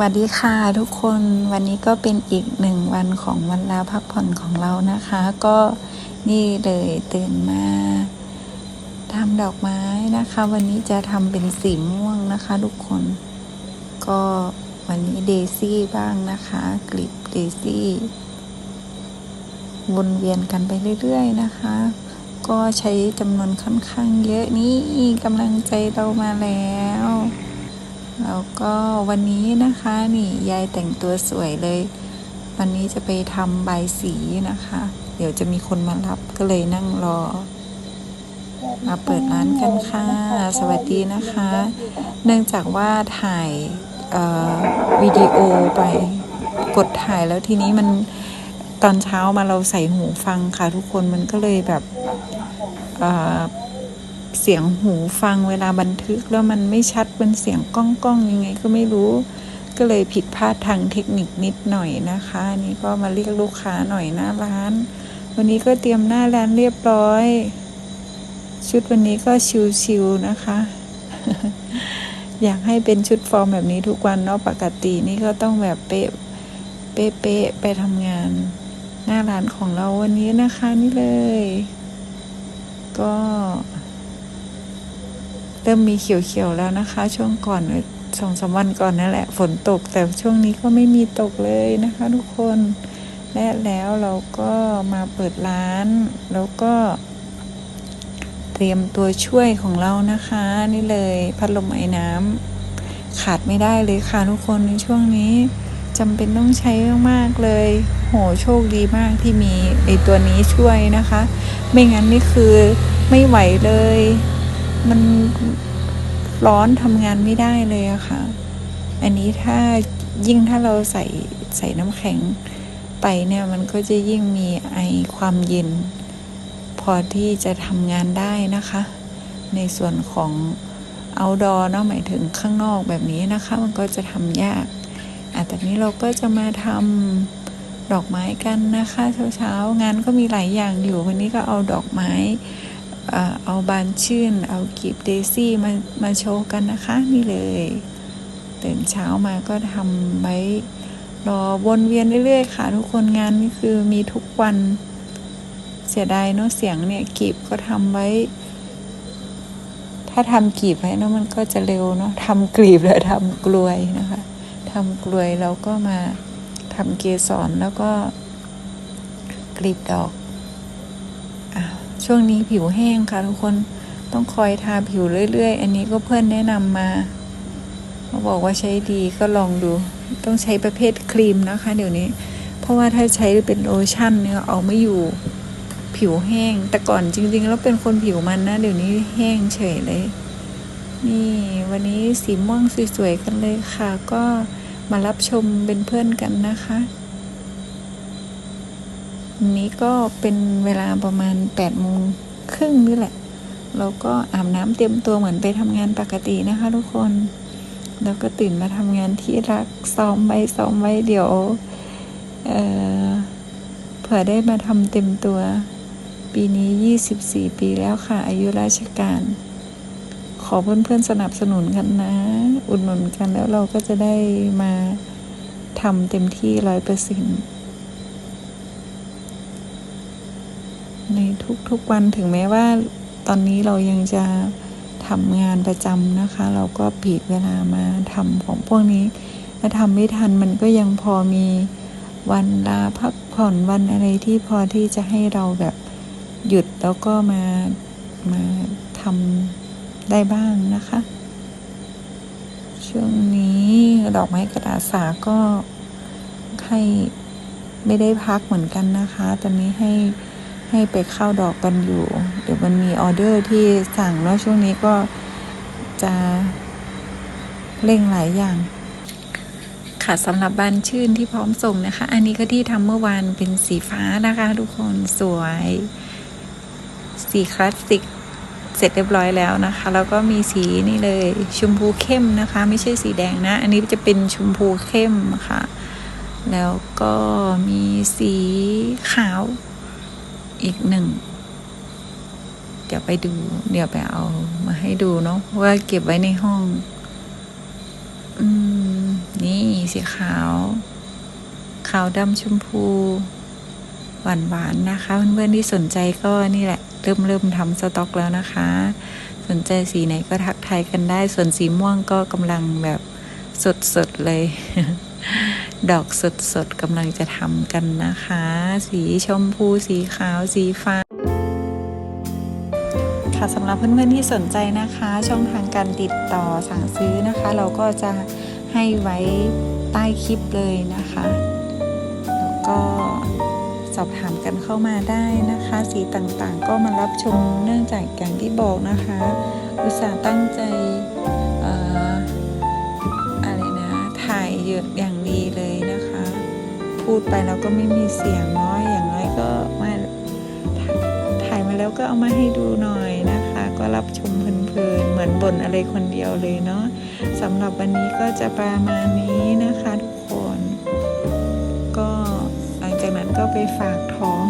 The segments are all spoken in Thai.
สวัสดีค่ะทุกคนวันนี้ก็เป็นอีกหนึ่งวันของวันลาพักผ่อนของเรานะคะ ก็นี่เลยตื่นมาทำดอกไม้นะคะ วันนี้จะทำเป็นสีม่วงนะคะทุกคน ก็วันนี้เดซี่บ้างนะคะ กลีบเดซี่วนเวียนกันไปเรื่อยๆนะคะ ก็ใช้จำนวนค่อนข้างเยอะนี่กำลังใจเรามาแล้ว แล้วก็วันนี้นะคะนี่ยายแต่งตัวสวยเลย วันนี้จะไปทำใบสีนะคะ เดี๋ยวจะมีคนมารับก็เลยนั่งรอ มาเปิดร้านกันค่ะ สวัสดีนะคะ เนื่องจากว่าถ่ายเอ่อวิดีโอไปกดถ่ายแล้วทีนี้มันตอนเช้ามาเราใส่หูฟังค่ะทุกคนมันก็เลยแบบ เสียงหูฟังเวลาบันทึกแล้วมันไม่ชัดเป็นเสียงก้องก้องๆยังไงก็ไม่รู้ ก็เลยผิดพลาดทางเทคนิคนิดหน่อยนะคะอันนี่ก็มาเรียกลูกค้าหน่อยหน้าร้าน วันนี้ก็เตรียมหน้าร้านเรียบร้อย ชุดวันนี้ก็ชิวๆนะคะ อยากให้เป็นชุดฟอร์มแบบนี้ทุกวันเนาะปกตินี่ก็ต้องแบบเป๊ะเป๊ะไปทำงาน หน้าร้านของเราวันนี้นะคะนี่เลย ก็ ริ่มมีเขียวๆแล้วนะคะ ช่วงก่อนสองสามวันก่อนนั่นแหละ ฝนตกแต่ช่วงนี้ก็ไม่มีตกเลยนะคะ ทุกคนและแล้วเราก็มาเปิดร้าน แล้วก็ เตรียมตัวช่วยของเรานะคะ นี่เลยพัดลมไอ้น้ำขาดไม่ได้เลยค่ะทุกคนในช่วงนี้จำเป็นต้องใช้มากๆเลย โหโชคดีมากที่มีไอตัวนี้ช่วยนะคะ ไม่งั้นนี่คือไม่ไหวเลย มันร้อนทำงานไม่ได้เลยอะค่ะ อันนี้ถ้ายิ่งถ้าเราใส่ใส่น้ำแข็งไปเนี่ยมันก็จะยิ่งมีไอความเย็น พอที่จะทำงานได้นะคะ ในส่วนของ outdoor เนาะหมายถึงข้างนอกแบบนี้นะคะ มันก็จะทำยากอะแต่นี้เราก็จะมาทำดอกไม้กันนะคะ เช้าๆงานก็มีหลายอย่างอยู่วันนี้ก็เอาดอกไม้ เอาบานชื่น เอากีบเดซี่มามาโชว์กันนะคะ นี่เลย ตื่นเช้ามาก็ทำไว้รอวนเวียนเรื่อยๆค่ะ ทุกคนงานนี่คือมีทุกวันเสียดายเนาะเสียงเนี่ยกีบก็ทำไว้ ถ้าทำกีบไว้เนาะมันก็จะเร็วเนาะทำกลีบแล้วทำกลวยนะคะทำกลวยแล้วก็มาทำเกสรแล้วก็กลีบดอก ช่วงนี้ผิวแห้งค่ะทุกคนต้องคอยทาผิวเรื่อยๆ อันนี้ก็เพื่อนแนะนำมาเขาบอกว่าใช้ดีก็ลองดู ต้องใช้ประเภทครีมนะคะ เดี๋ยวนี้ เพราะว่าถ้าใช้เป็นโลชั่นเนี่ยเอาไม่อยู่ผิวแห้ง แต่ก่อนจริง ๆ แล้วเป็นคนผิวมันนะ เดี๋ยวนี้แห้งเฉยเลย นี่วันนี้สีม่วงสวยๆกันเลยค่ะ ก็มารับชมเป็นเพื่อนกันนะคะ นี้ก็เป็นเวลาประมาณ8ปดโมงครึ่งนี่แหละ เราก็อาบน้ำเตรียมตัวเหมือนไปทำงานปกตินะคะทุกคน แล้วก็ตื่นมาทำงานที่รักซ้อมไว้ซ้อมไว้เดี๋ยวเออเผื่อได้มาทำเต็มตัว ปีนี้ 24 ปีแล้วค่ะ อายุราชการ ขอเพื่อนๆสนับสนุนกันนะ อุดหนุนกันแล้วเราก็จะได้มาทำเต็มที่ร้อยเปอร์เซ็นต์ ในทุกๆวันถึงแม้ว่าตอนนี้เรายังจะทำงานประจำนะคะ เราก็ปีกเวลามาทำของพวกนี้ ถ้าทำไม่ทันมันก็ยังพอมีวันลาพักผ่อนวันอะไรที่พอที่จะให้เราแบบหยุดแล้วก็มามาทำได้บ้างนะคะ ช่วงนี้ดอกไม้กระดาษสาก็ให้ไม่ได้พักเหมือนกันนะคะ ตอนนี้ให้ ให้ไปเข้าดอกกันอยู่ เดี๋ยวมันมีออเดอร์ที่สั่งแล้วช่วงนี้ก็จะเร่งหลายอย่าง ค่ะสำหรับบานชื่นที่พร้อมส่งนะคะ อันนี้ก็ที่ทำเมื่อวานเป็นสีฟ้านะคะ ทุกคนสวย สีคลาสสิกเสร็จเรียบร้อยแล้วนะคะ แล้วก็มีสีนี่เลยชมพูเข้มนะคะ ไม่ใช่สีแดงนะ อันนี้จะเป็นชมพูเข้มค่ะ แล้วก็มีสีขาว อีกหนึ่งเดี๋ยวไปดู เดี๋ยวไปเอามาให้ดูเนาะว่าเก็บไว้ในห้อง อืม นี่สีขาว ขาวดำชมพู หวานหวานๆนะคะ เพื่อนๆที่สนใจก็นี่แหละ เริ่มเริ่มทำสต็อกแล้วนะคะ สนใจสีไหนก็ทักทายกันได้ ส่วนสีม่วงก็กำลังแบบสดๆเลย ดอกสดๆกำลังจะทำกันนะคะ สีชมพูสีขาวสีฟ้า ค่ะสำหรับเพื่อนๆที่สนใจนะคะ ช่องทางการติดต่อสั่งซื้อนะคะ เราก็จะให้ไว้ใต้คลิปเลยนะคะ แล้วก็สอบถามกันเข้ามาได้นะคะ สีต่างๆ ก็มารับชมเนื่องจากอย่างที่บอกนะคะ อุตส่าห์ตั้งใจอออะไรนะ ถ่ายเยอะอย่าง พูดไปแล้วก็ไม่มีเสียงน้อยอย่างน้อยก็มาถ่ายมาแล้วก็เอามาให้ดูหน่อยนะคะ ก็รับชมเพลินๆเหมือนบ่นอะไรคนเดียวเลยเนาะสำหรับวันนี้ก็จะประมาณนี้นะคะทุกคน ก็หลังจากนั้นก็ไปฝากท้อง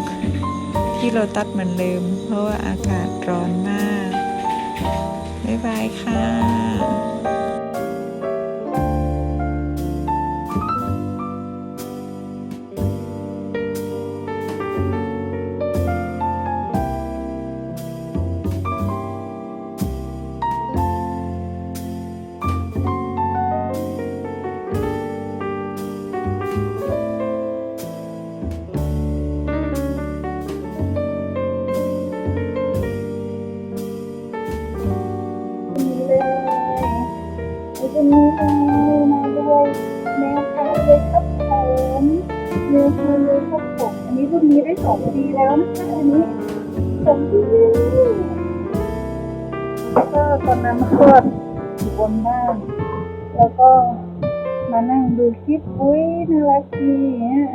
ที่โรตัสเหมือนเดิมเพราะว่าอากาศร้อนมาก บ๊ายบายค่ะ แล้วจะมีมาด้วยแมวพาเลยครับผมแมวพาเลยครับผมอันนี้รุ่นนี้ได้สองปีแล้วนะคะอันนี้สองปีแล้วก็ตอนนั้นก็อยู่บนบ้านแล้วก็มานั่งดูคลิปอุ้ยน่ารักดีเนี่ย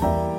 Bye.